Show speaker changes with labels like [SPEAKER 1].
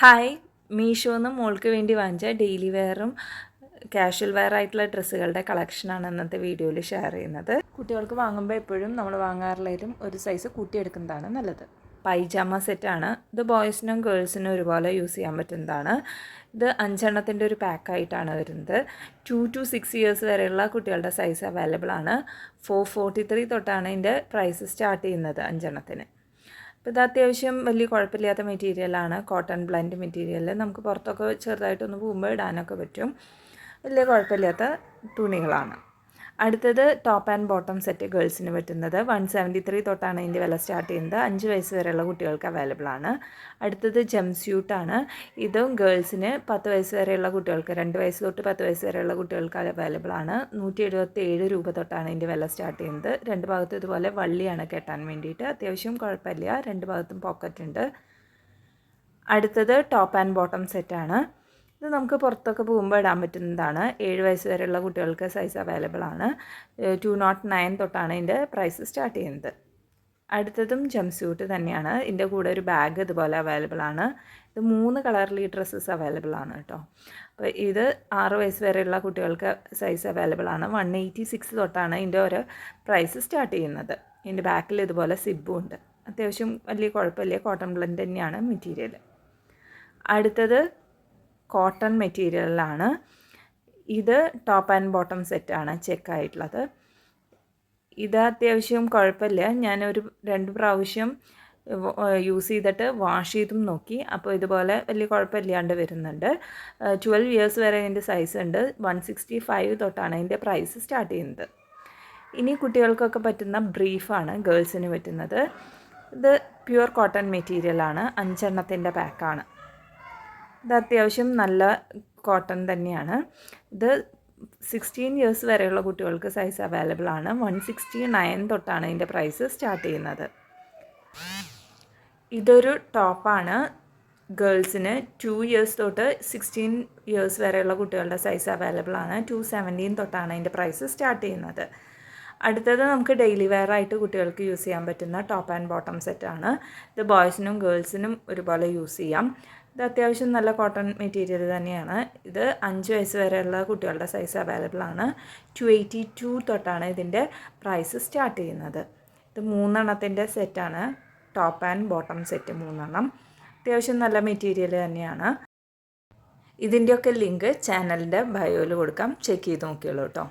[SPEAKER 1] Hi മീഷോന്ന് മോൾക്ക് വേണ്ടി വാങ്ങിച്ച ഡെയിലി വെയറും കാഷ്വൽ വെയർ ആയിട്ടുള്ള ഡ്രസ്സുകളുടെ കളക്ഷനാണ് ഇന്നത്തെ വീഡിയോയിൽ ഷെയർ ചെയ്യുന്നത്. കുട്ടികൾക്ക് വാങ്ങുമ്പോൾ എപ്പോഴും നമ്മൾ വാങ്ങാറുള്ളതിലും ഒരു സൈസ് കൂട്ടിയെടുക്കുന്നതാണ് നല്ലത്. പൈജാമ സെറ്റാണ് ഇത് ബോയ്സിനും ഗേൾസിനും ഒരുപോലെ യൂസ് ചെയ്യാൻ പറ്റുന്നതാണ്. ഇത് അഞ്ചെണ്ണത്തിന്റെ ഒരു പാക്കായിട്ടാണ് വരുന്നത്. ടു ടു സിക്സ് ഇയേഴ്സ് വരെയുള്ള കുട്ടികളുടെ സൈസ് അവൈലബിൾ ആണ്. ഫോർ ഫോർട്ടി ത്രീ തൊട്ടാണ് ഇതിന്റെ പ്രൈസ് സ്റ്റാർട്ട് ചെയ്യുന്നത് അഞ്ചെണ്ണത്തിന്. അപ്പോൾ ഇത് അത്യാവശ്യം വലിയ കുഴപ്പമില്ലാത്ത മെറ്റീരിയലാണ് കോട്ടൺ ബ്ലെൻഡ് മെറ്റീരിയൽ നമുക്ക് പുറത്തൊക്കെ ചെറുതായിട്ടൊന്ന് പോകുമ്പോൾ ഇടാനൊക്കെ പറ്റും. വലിയ കുഴപ്പമില്ലാത്ത തുണികളാണ്. അടുത്തത് ടോപ്പ് ആൻഡ് ബോട്ടം സെറ്റ് ഗേൾസിന് പറ്റുന്നത്. വൺ സെവന്റി ത്രീ തൊട്ടാണ് ഇതിന്റെ വില സ്റ്റാർട്ട് ചെയ്യുന്നത്. അഞ്ച് വയസ്സ് വരെയുള്ള കുട്ടികൾക്ക് അവൈലബിൾ ആണ്. അടുത്തത് ജം സ്യൂട്ടാണ് ഇതും ഗേൾസിന് പത്ത് വയസ്സ് വരെയുള്ള കുട്ടികൾക്ക് രണ്ട് വയസ്സ് തൊട്ട് പത്ത് വയസ്സ് വരെയുള്ള കുട്ടികൾക്ക് അവൈലബിൾ ആണ്. നൂറ്റി എഴുപത്തി ഏഴ് രൂപ തൊട്ടാണ് ഇതിന്റെ വില സ്റ്റാർട്ട് ചെയ്യുന്നത്. രണ്ട് ഭാഗത്തും ഇതുപോലെ വള്ളിയാണ് കെട്ടാൻ വേണ്ടിയിട്ട്. അത്യാവശ്യം കുഴപ്പമില്ല. രണ്ട് ഭാഗത്തും പോക്കറ്റ് ഉണ്ട്. അടുത്തത് ടോപ്പ് ആൻഡ് ബോട്ടം സെറ്റാണ് ഇത് നമുക്ക് പുറത്തൊക്കെ പോകുമ്പോൾ ഇടാൻ പറ്റുന്നതാണ്. ഏഴ് വയസ്സ് വരെയുള്ള കുട്ടികൾക്ക് സൈസ് അവൈലബിൾ ആണ്. ടു നോട്ട് നയൻ തൊട്ടാണ് ഇതിന്റെ പ്രൈസ് സ്റ്റാർട്ട് ചെയ്യുന്നത്. അടുത്തതും ജംപ് സ്യൂട്ട് തന്നെയാണ്. ഇതിന്റെ കൂടെ ഒരു ബാഗ് ഇതുപോലെ അവൈലബിൾ ആണ്. ഇത് മൂന്ന് കളറിൽ ഈ ഡ്രസ്സസ് അവൈലബിൾ ആണ് കേട്ടോ. അപ്പോൾ ഇത് ആറ് വയസ്സ് വരെയുള്ള കുട്ടികൾക്ക് സൈസ് അവൈലബിൾ ആണ്. വൺ എയ്റ്റി സിക്സ് തൊട്ടാണ് ഇതിന്റെ ഒരു പ്രൈസ് സ്റ്റാർട്ട് ചെയ്യുന്നത്. ഇതിന്റെ ബാക്കിൽ ഇതുപോലെ സിബും ഉണ്ട്. അത്യാവശ്യം വലിയ കുഴപ്പമില്ല. കോട്ടൺ ബ്ലെൻഡ് തന്നെയാണ് മെറ്റീരിയൽ അടുത്തത് കോട്ടൺ മെറ്റീരിയലാണ് ഇത് ടോപ്പ് ആൻഡ് ബോട്ടം സെറ്റാണ് ചെക്കായിട്ടുള്ളത്. ഇത് അത്യാവശ്യം കുഴപ്പമില്ല. ഞാനൊരു രണ്ട് പ്രാവശ്യം യൂസ് ചെയ്തിട്ട് വാഷ് ചെയ്തും നോക്കി. അപ്പോൾ ഇതുപോലെ വലിയ കുഴപ്പമില്ലാണ്ട് വരുന്നുണ്ട്. ട്വൽവ് ഇയേഴ്സ് വരെ അതിന്റെ സൈസ് ഉണ്ട്. വൺ സിക്സ്റ്റി ഫൈവ് തൊട്ടാണ് അതിന്റെ പ്രൈസ് സ്റ്റാർട്ട് ചെയ്യുന്നത്. ഇനി കുട്ടികൾക്കൊക്കെ പറ്റുന്ന ബ്രീഫാണ് ഗേൾസിന് പറ്റുന്നത്. ഇത് പ്യുവർ കോട്ടൺ മെറ്റീരിയലാണ്. അഞ്ചെണ്ണത്തിന്റെ പാക്കാണ്. ഇത് അത്യാവശ്യം നല്ല കോട്ടൺ തന്നെയാണ്. ഇത് സിക്സ്റ്റീൻ ഇയേഴ്സ് വരെയുള്ള കുട്ടികൾക്ക് സൈസ് അവൈലബിൾ ആണ്. വൺ സിക്സ്റ്റി നയൻ തൊട്ടാണ് ഇതിന്റെ പ്രൈസ് സ്റ്റാർട്ട് ചെയ്യുന്നത്. ഇതൊരു ടോപ്പാണ് ഗേൾസിന് ടു ഇയേഴ്സ് തൊട്ട് സിക്സ്റ്റീൻ ഇയേഴ്സ് വരെയുള്ള കുട്ടികളുടെ സൈസ് അവൈലബിൾ ആണ്. ടു സെവന്റീൻ തൊട്ടാണ് അതിന്റെ പ്രൈസ് സ്റ്റാർട്ട് ചെയ്യുന്നത്. അടുത്തത് നമുക്ക് ഡെയിലി വെയർ ആയിട്ട് കുട്ടികൾക്ക് യൂസ് ചെയ്യാൻ പറ്റുന്ന ടോപ്പ് ആൻഡ് ബോട്ടം സെറ്റാണ് ഇത് ബോയ്സിനും ഗേൾസിനും ഒരുപോലെ യൂസ് ചെയ്യാം. ഇത് അത്യാവശ്യം നല്ല കോട്ടൺ മെറ്റീരിയൽ തന്നെയാണ്. ഇത് അഞ്ച് വയസ്സ് വരെയുള്ള കുട്ടികളുടെ സൈസ് അവൈലബിൾ ആണ്. ടു എയ്റ്റി ടു തൊട്ടാണ് ഇതിന്റെ പ്രൈസ് സ്റ്റാർട്ട് ചെയ്യുന്നത്. ഇത് മൂന്നെണ്ണത്തിന്റെ സെറ്റാണ് ടോപ്പ് ആൻഡ് ബോട്ടം സെറ്റ് മൂന്നെണ്ണം. അത്യാവശ്യം നല്ല മെറ്റീരിയൽ തന്നെയാണ്. ഇതിന്റെയൊക്കെ ലിങ്ക് ചാനലിന്റെ ബയോയിൽ കൊടുക്കാം. ചെക്ക് ചെയ്ത് നോക്കിയുള്ളൂ കേട്ടോ